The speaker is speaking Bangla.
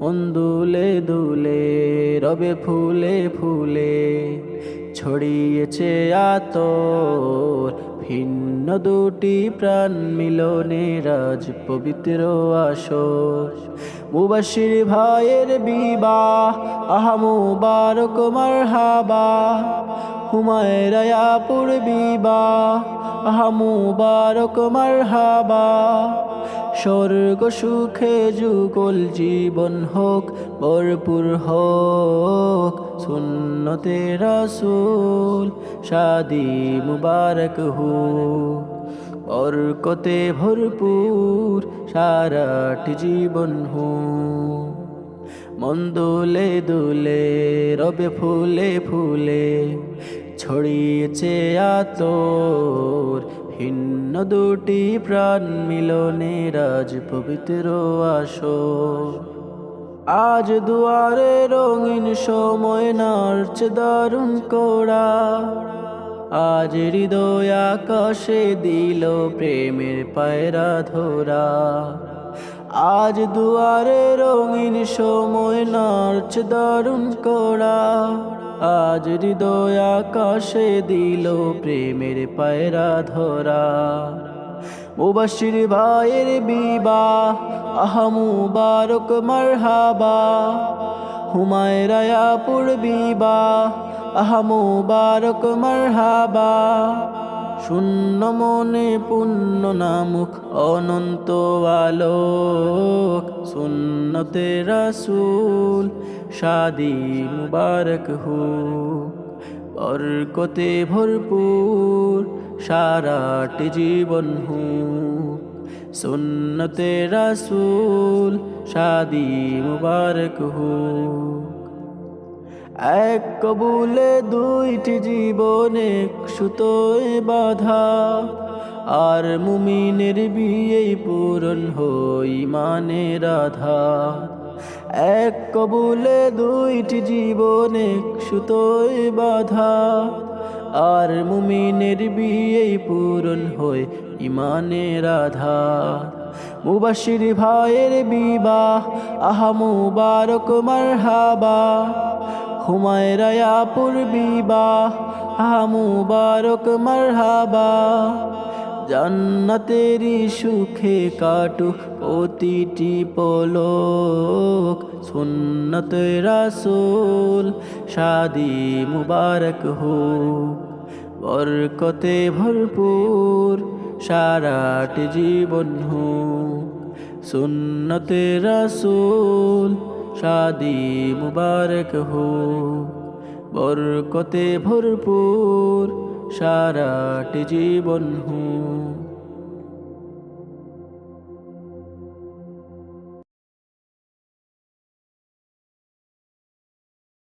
অন্দুলে দুলে রবে ফুলে ফুলে, ছড়িয়েছে আতর। ভিন্ন দুটি প্রাণ মিলনে রাজ পবিত্র আসর। মুবাসির ভাইয়ের বিবাহ, আহা মুবারক মারহাবা। হুমায়রায়াপুর বিবাহ আহা মুবারক মারহাবা। স্বর্গ সুখে যুগল জীবন হোক, ভরপুর হোক, সুন্নতে রাসূল শাদি মুবারক হোক। বরকতে ভরপুর সারাটি জীবন হো মন দোলে দোলে, রবে ফুলে ফুলে ছড়িয়েছে আতর। ভিন্ন দুটি প্রাণ মিলনে রাজ পবিত্র আসো আজ দুয়ারে রঙিন সময় নার্চ দারুণ কোড়া। আজ হৃদয় আকাশে দিল প্রেমের পায়রা ধরা। আজ দুয়ারে রঙিন সময় নার্চ দারুণ কোড়া। আজ হৃদয় আকাশে দিল প্রেমের পায়রা ধরা। মুবাসির ভাইয়ের বিবাহ, আহা মুবারক, মারহাবা। হুমায়রায়াপুর বিবাহ, আহা মুবারক, মারহাবা। শূন্য মনে পুণ্য নামুক অনন্ত আলোক। সুন্নতে রাসূল শাদি মুবারক হো বরকতে ভরপুর সারাটি জীবন হো সুন্নতে রাসূল শাদি মুবারক হো এক কবুলে দুইটি জীবনে সুতোয় বাধা। আর মুমিনের বিয়ে পূরণ হই মানে রাধা। এক কবুলে দুইটি জীবনে সুতোয় বাধা। আর মুমিনের বিয়ে পূরণ হয় ইমানে রাধা। মুবাসির ভাইয়ের বিবাহ, আহা মুবারক মারহাবা। হুমায়রায়াপুর বিবাহ আহা মুবারক মারহাবা। জান্নাতেরি সুখে কাটু প্রতিটি পলক সুন্নত রাসূল শাদি মুবারক হো বরকতে ভরপুর সারাটি জীবন হো সুন্নতে রাসূল শাদি মুবারক হো। বরকতে ভরপুর সারাটি জীবন হো।